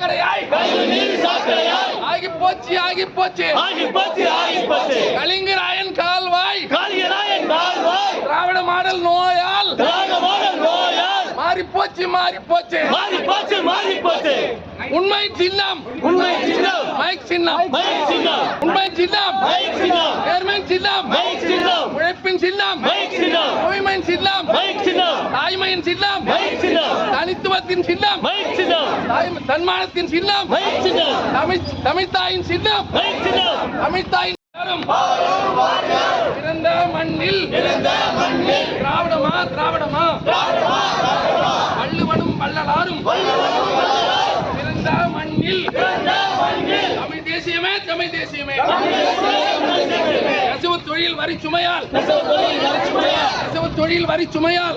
சாக்கடையாய். ஆகி போச்சு ஆகி போச்சு. கலிங்கராயன் கால்வாய். திராவிட மாடல் நோயால். மாறி போச்சு மாறி போச்சு. உண்மை சின்னம். உண்மை சின்னம். மைக் சின்னம். மைக் சின்னம். உண்மை சின்னம். மைக் சின்னம். நேர்மை சின்னம். மைக் சின்னம். உழைப்பின் சின்னம். மைக் சின்னம். தூய்மையின் சின்னம். மைக். தாய்மையின் சின்னம். தனித்துவத்தின் சின்னம். தன்மானத்தின் சின்னம். தமிழ்தாயின் சின்னம். தமிழ்தாயின். பிறந்த மண்ணில். திராவிடமா திராவிடமா. வள்ளுவனும் வள்ளலாரும். பிறந்த மண்ணில். தமிழ் தேசியமே தமிழ் தேசியமே. தொழில் வரி சுமையால். நெசவு தொழில் வரி சுமையால்.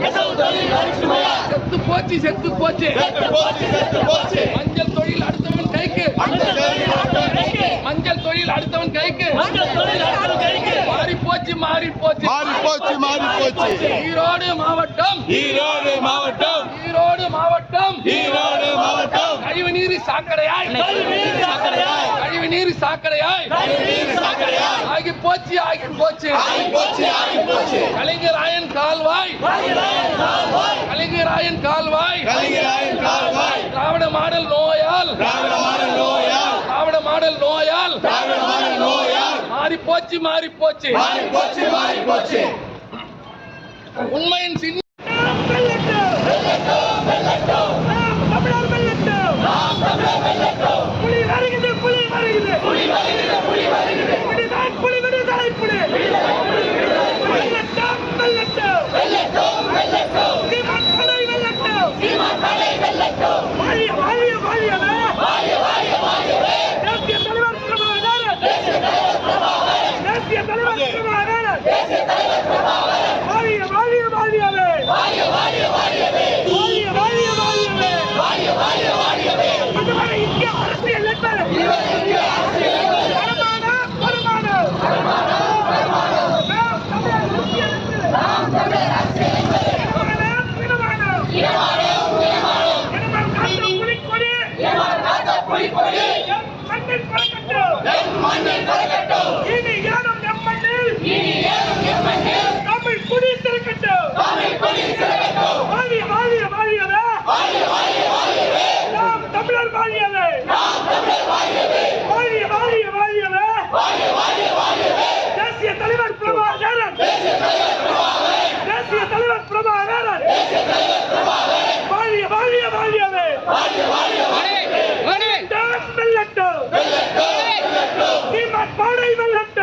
செத்து போச்சு செத்து போச்சு. மஞ்சள் தொழில் அடுத்தவன் கைக்கு. மஞ்சள் தொழில் அடுத்தவன் கைக்கு. மாறி போச்சு மாறி போச்சு மாறி போச்சு மாறி போச்சு ஈரோடு மாவட்டம். ஈரோடு மாவட்டம் ஈரோடு மாவட்டம் ஈரோடு மாவட்டம் கழிவுநீர் சாக்கடையாய். கழிவுநீர் சாக்கடையாய். ஆகி போச்சு ஆகி போச்சு கலைஞராயன் கால்வாய். கலைஞராயன் கால்வாய். திராவிட மாடல் நோயால். திராவிட மாடல் நோயால். மாறி போச்சு மாறி போச்சு மாறி போச்சு மாறி போச்சு உண்மையின் மண்ணில் பறக்கட்டும். சீமான்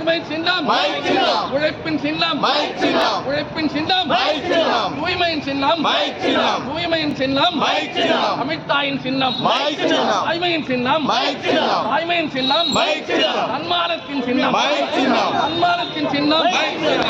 நேர்மை சின்னம். உழைப்பின் சின்னம். உழைப்பின் சின்னம். தூய்மையின் சின்னம். தூய்மையின் சின்னம். அமித்தாயின் சின்னம். தாய்மையின் சின்னம். தாய்மையின் சின்னம். தன்மானத்தின் சின்னம். தன்மானத்தின் சின்னம்.